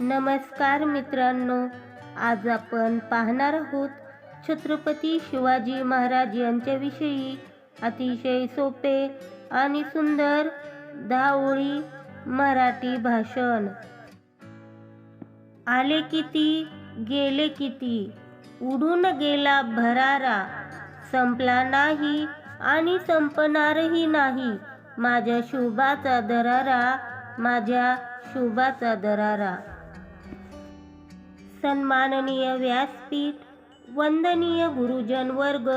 नमस्कार मित्रांनो आज आपण पाहणार आहोत छत्रपती शिवाजी महाराज यांच्याविषयी. अतिशय सोपे आणि सुंदर धावळी मराठी भाषण. आले किती गेले किती उडून गेला भरारा. संपला नाही आणि संपणारही नाही. माझ्या शुभाचा दरारा माझ्या शुभाचा दरारा. सन्माननीय व्यासपीठ वंदनीय गुरुजन वर्ग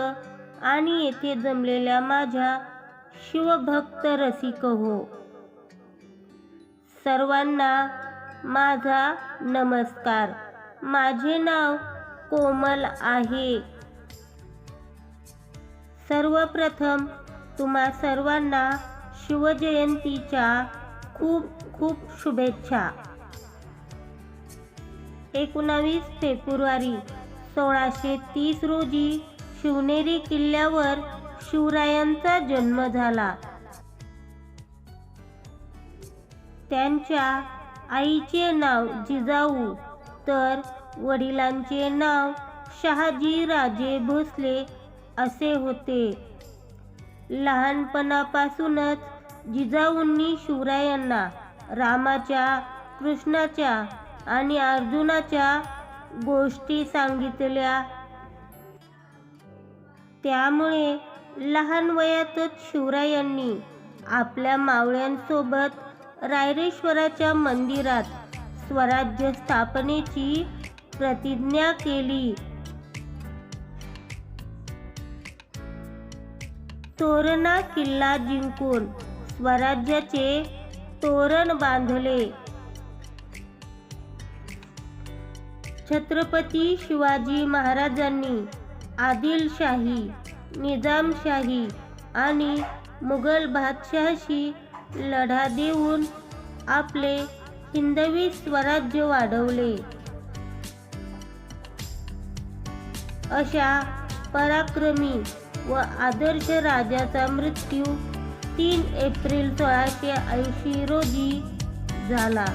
आणि येथे जमलेल्या माझ्या शिवभक्त रसिक हो. सर्वांना माझा नमस्कार. माझे नाव कोमल आहे. सर्वप्रथम तुम्हा सर्वांना शिवजयंतीच्या खूप खूप शुभेच्छा. एकोणावीस फेब्रुवारी सोळाशे तीस रोजी शिवनेरी किल्ल्यावर शिवरायांचा जन्म झाला. त्यांच्या आईचे नाव जिजाऊ तर वडिलांचे नाव शहाजी राजे भोसले असे होते. लहानपणापासूनच जिजाऊंनी शिवरायांना रामाच्या कृष्णाच्या आणि अर्जुनाच्या गोष्टी सांगितल्या. त्यामुळे लहान वयातच शिवरायांनी आपल्या मावळ्यांसोबत रायरेश्वराच्या मंदिरात स्वराज्य स्थापनेची प्रतिज्ञा केली. तोरणा किल्ला जिंकून स्वराज्याचे तोरण बांधले. छत्रपती शिवाजी महाराजांनी आदिलशाही निजामशाही आणि मुघल बादशहाशी लढा देऊन आपले हिंदवी स्वराज्य वाढवले. अशा पराक्रमी व आदर्श राजाचा मृत्यू तीन एप्रिल सोळाशे ऐंशी रोजी झाला.